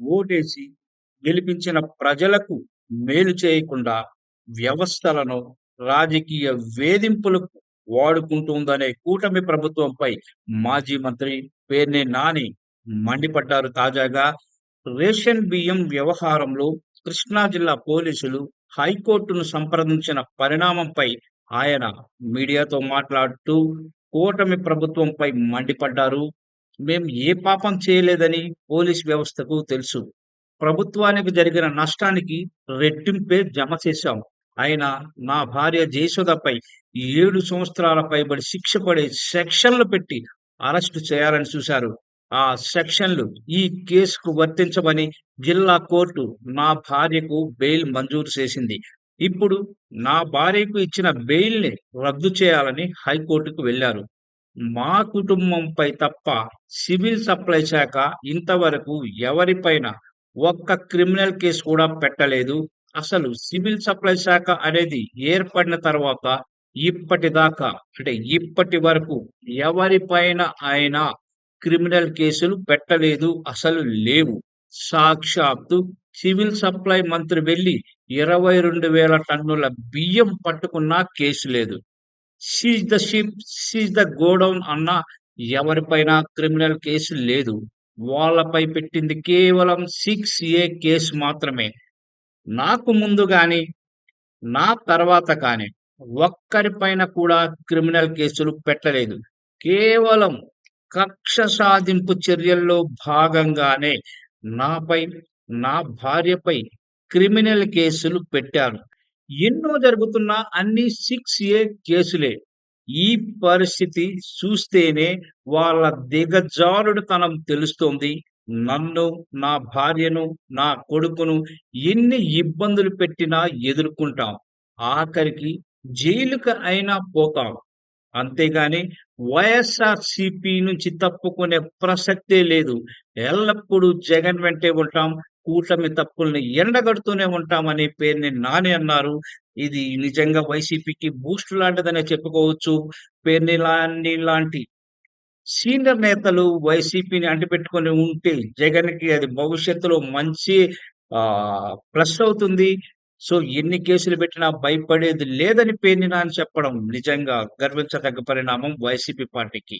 ఓటేసి గెలిపించిన ప్రజలకు మేలు చేయకుండా వ్యవస్థలను రాజకీయ వేధింపులకు వాడుకుంటుందనే కూటమి ప్రభుత్వంపై మాజీ మంత్రి పేర్ని నాని మండిపడ్డారు తాజాగా. రేషన్ బియ్యం వ్యవహారంలో కృష్ణా జిల్లా పోలీసులు హైకోర్టును సంప్రదించిన పరిణామంపై ఆయన మీడియాతో మాట్లాడుతూ కూటమి ప్రభుత్వంపై మండిపడ్డారు. మేము ఏ పాపం చేయలేదని పోలీస్ వ్యవస్థకు తెలుసు. ప్రభుత్వానికి జరిగిన నష్టానికి రెట్టింపే జమ చేశాం. అయినా నా భార్య జయసుధపై ఏడు సంవత్సరాల పైబడి శిక్ష పడే సెక్షన్లు పెట్టి అరెస్టు చేయాలని చూశారు. ఆ సెక్షన్లు ఈ కేసుకు వర్తించమని జిల్లా కోర్టు నా భార్యకు బెయిల్ మంజూరు చేసింది. ఇప్పుడు నా భార్యకు ఇచ్చిన బెయిల్ని రద్దు చేయాలని హైకోర్టుకు వెళ్ళారు మా కుటుంబంపై తప్ప సివిల్ సప్లై శాఖ ఇంతవరకు ఎవరిపైన ఒక్క క్రిమినల్ కేసు కూడా పెట్టలేదు. అసలు సివిల్ సప్లై శాఖ అనేది ఏర్పడిన తర్వాత ఇప్పటిదాకా అంటే ఇప్పటి వరకు ఎవరిపైన అయినా క్రిమినల్ కేసులు పెట్టలేదు అసలు లేవు. సాక్షాత్తు సివిల్ సప్లై మంత్రి వెళ్ళి ఇరవై రెండు వేల టన్నుల బియ్యం పట్టుకున్నా కేసు లేదు. Seize the ship seize the godown అన్న ఎవరిపైన క్రిమినల్ కేసు లేదు. వాళ్ళపై పెట్టింది కేవలం సిక్స్ ఏ కేసు మాత్రమే. నాకు ముందు గాని నా తర్వాత కానీ ఒక్కరిపైన కూడా క్రిమినల్ కేసులు పెట్టలేదు. కేవలం కక్ష సాధింపు చర్యల్లో భాగంగానే నాపై నా భార్యపై క్రిమినల్ కేసులు పెట్టారు ఎన్నో జరుగుతున్న అన్ని సిక్స్ ఏ కేసులే. ఈ పరిస్థితి చూస్తేనే వాళ్ళ దిగజారుడుతనం తెలుస్తోంది. నన్ను నా భార్యను నా కొడుకును ఎన్ని ఇబ్బందులు పెట్టినా ఎదుర్కొంటాం. ఆఖరికి జైలుకి అయినా పోతాం. అంతేగాని వైఎస్ఆర్సిపి నుంచి తప్పుకునే ప్రసక్తే లేదు. ఎల్లప్పుడూ జగన్ వెంటే ఉంటాం. కూటమి తప్పుల్ని ఎండగడుతూనే ఉంటామని పేరుని నాని అన్నారు. ఇది నిజంగా వైసీపీకి బూస్ట్ లాంటిదనే చెప్పుకోవచ్చు. పేర్ని లాంటి లాంటి సీనియర్ నేతలు వైసీపీని అంటిపెట్టుకొని ఉంటే జగన్కి అది భవిష్యత్తులో మంచి ఆ ప్లస్ అవుతుంది. సో ఎన్ని కేసులు పెట్టినా భయపడేది లేదని పేర్ని నాని చెప్పడం నిజంగా గర్వించదగ్గ పరిణామం వైసీపీ పార్టీకి.